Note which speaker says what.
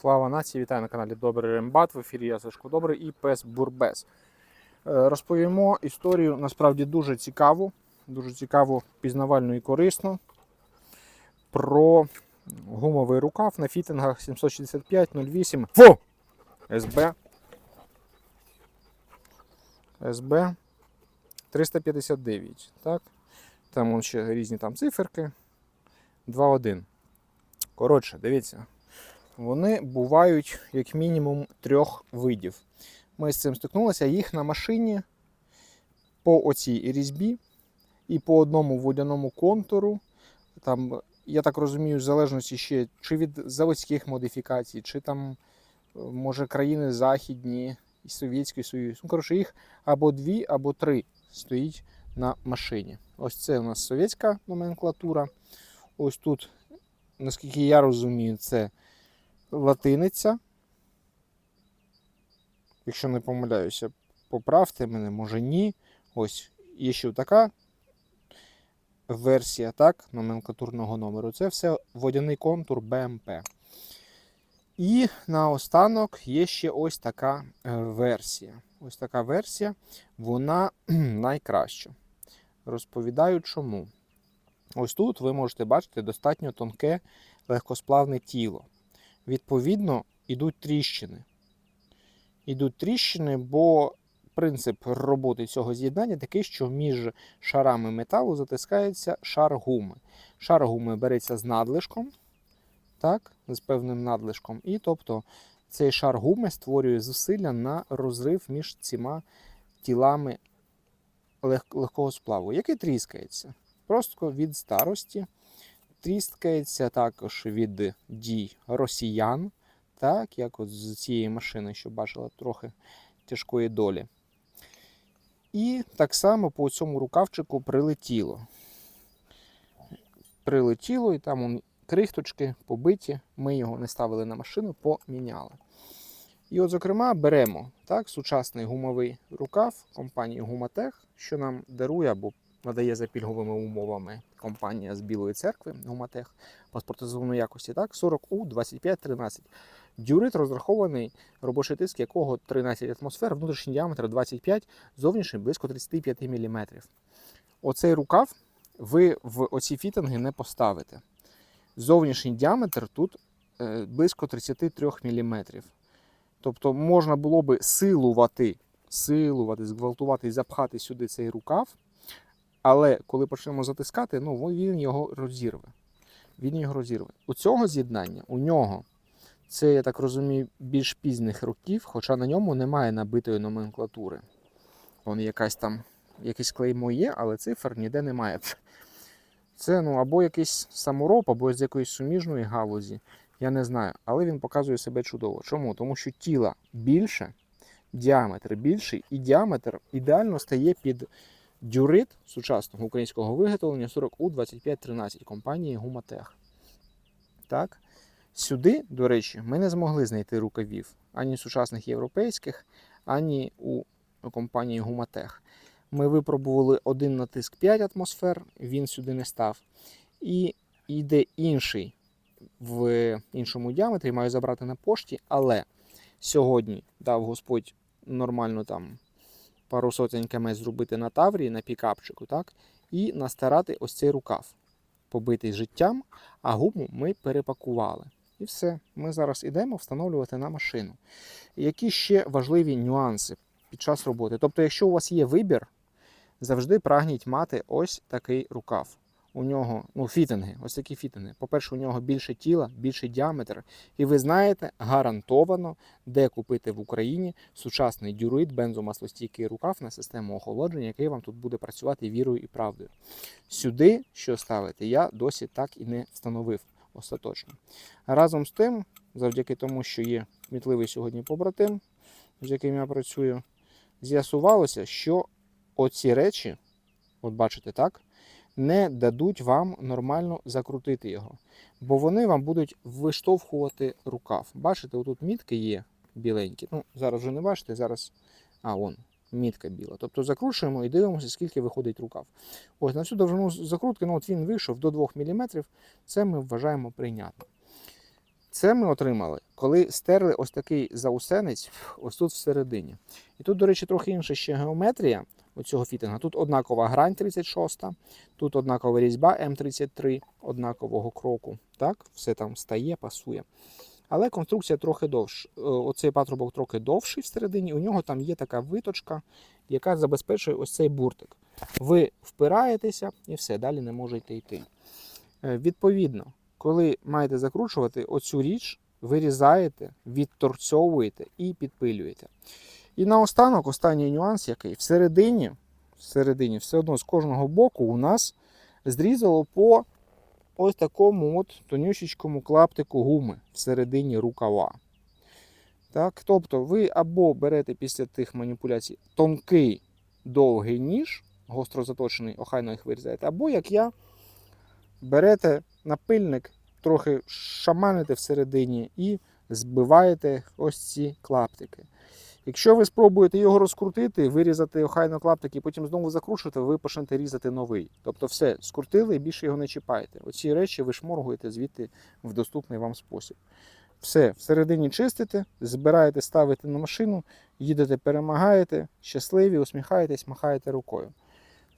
Speaker 1: Слава нації! Вітаю на каналі Добрий Рембат. В ефірі я Сашко Добрий і пес Бурбес. Е, Розповімо історію насправді дуже цікаву, дуже цікаву, пізнавальну і корисну про гумовий рукав на фітингах 765-08 Фу! СБ. СБ 359. Так? Там ще різні там циферки. 2.1. Коротше, дивіться. Вони бувають як мінімум трьох видів. Ми з цим стикнулися. Їх на машині по оцій різьбі і по одному водяному контуру. Там, я так розумію, в залежності ще чи від заводських модифікацій, чи там, може, країни західні, і Совєтський Союз. Ну, коротше, їх або дві, або три стоїть на машині. Ось це у нас совєтська номенклатура. Ось тут, наскільки я розумію, це латиниця. Якщо не помиляюся, поправте мене, може ні. Ось є ще така версія так, номенклатурного номеру. Це все водяний контур БМП. І наостанок є ще ось така е, версія. Ось така версія, вона найкраща. Розповідаю чому. Ось тут ви можете бачити достатньо тонке легкосплавне тіло. Відповідно, йдуть тріщини. Йдуть тріщини, бо принцип роботи цього з'єднання такий, що між шарами металу затискається шар гуми. Шар гуми береться з надлишком, так, з певним надлишком, і тобто цей шар гуми створює зусилля на розрив між цими тілами лег- легкого сплаву, який тріскається. Просто від старості тріскається також від дій росіян, так, як от з цієї машини, що бачила трохи тяжкої долі. І так само по цьому рукавчику прилетіло. Прилетіло, і там он, крихточки побиті. Ми його не ставили на машину, поміняли. І от, зокрема, беремо так, сучасний гумовий рукав компанії Гуматех, що нам дарує або надає за пільговими умовами компанія з Білої церкви Гуматех паспортизованої якості, так, 40У 2513. Дюрит розрахований, робочий тиск якого 13 атмосфер, внутрішній діаметр 25, зовнішній близько 35 мм. Оцей рукав ви в оці фітинги не поставите. Зовнішній діаметр тут е, близько 33 мм. Тобто можна було би силувати, силувати, зґвалтувати і запхати сюди цей рукав. Але коли почнемо затискати, ну він його розірве. Він його розірве. У цього з'єднання, у нього, це, я так розумію, більш пізних років, хоча на ньому немає набитої номенклатури. Вон якась там, якийсь клеймо є, але цифр ніде немає. Це ну, або якийсь самороб, або з якоїсь суміжної галузі. Я не знаю, але він показує себе чудово. Чому? Тому що тіла більше, діаметр більший, і діаметр ідеально стає під дюрит сучасного українського виготовлення 40У2513 компанії Гуматех. Так? Сюди, до речі, ми не змогли знайти рукавів ані сучасних європейських, ані у компанії Гуматех. Ми випробували один натиск 5 атмосфер, він сюди не став. І йде інший в іншому діаметрі, маю забрати на пошті, але сьогодні дав Господь нормально там пару сотень км зробити на таврі, на пікапчику, так? І настарати ось цей рукав, побитий життям, а гуму ми перепакували. І все. Ми зараз йдемо встановлювати на машину. Які ще важливі нюанси під час роботи? Тобто, якщо у вас є вибір, завжди прагніть мати ось такий рукав. У нього ну, фітинги, ось такі фітинги. По-перше, у нього більше тіла, більший діаметр. І ви знаєте гарантовано, де купити в Україні сучасний дюрит, бензомаслостійкий рукав на систему охолодження, який вам тут буде працювати вірою і правдою. Сюди, що ставити, я досі так і не встановив остаточно. Разом з тим, завдяки тому, що є кмітливий сьогодні побратим, з яким я працюю, з'ясувалося, що оці речі, от бачите, так, не дадуть вам нормально закрутити його. Бо вони вам будуть виштовхувати рукав. Бачите, отут мітки є біленькі. Ну, зараз вже не бачите, зараз. А, вон, мітка біла. Тобто закручуємо і дивимося, скільки виходить рукав. Ось на всю довжину закрутки, ну от він вийшов до 2 мм. Це ми вважаємо прийнятним. Це ми отримали, коли стерли ось такий заусенець ось тут всередині. І тут, до речі, трохи інша ще геометрія оцього фітинга. Тут однакова грань 36, тут однакова різьба М33 однакового кроку. Так, все там стає, пасує. Але конструкція трохи довша. Е, Оцей патрубок трохи довший всередині. У нього там є така виточка, яка забезпечує ось цей буртик. Ви впираєтеся і все, далі не можете йти. Е, Відповідно, коли маєте закручувати оцю річ, вирізаєте, відторцьовуєте і підпилюєте. І наостанок, останній нюанс, який всередині, всередині, все одно з кожного боку у нас зрізало по ось такому от тонюсічкому клаптику гуми всередині рукава. Так, тобто ви або берете після тих маніпуляцій тонкий довгий ніж, гостро заточений, охайно їх вирізаєте, або як я, берете напильник, трохи шаманите всередині і збиваєте ось ці клаптики. Якщо ви спробуєте його розкрутити, вирізати охайно клаптик і потім знову закручувати, ви почнете різати новий. Тобто все, скрутили і більше його не чіпаєте. Оці речі ви шморгуєте звідти в доступний вам спосіб. Все, всередині чистите, збираєте, ставите на машину, їдете, перемагаєте, щасливі, усміхаєтесь, махаєте рукою.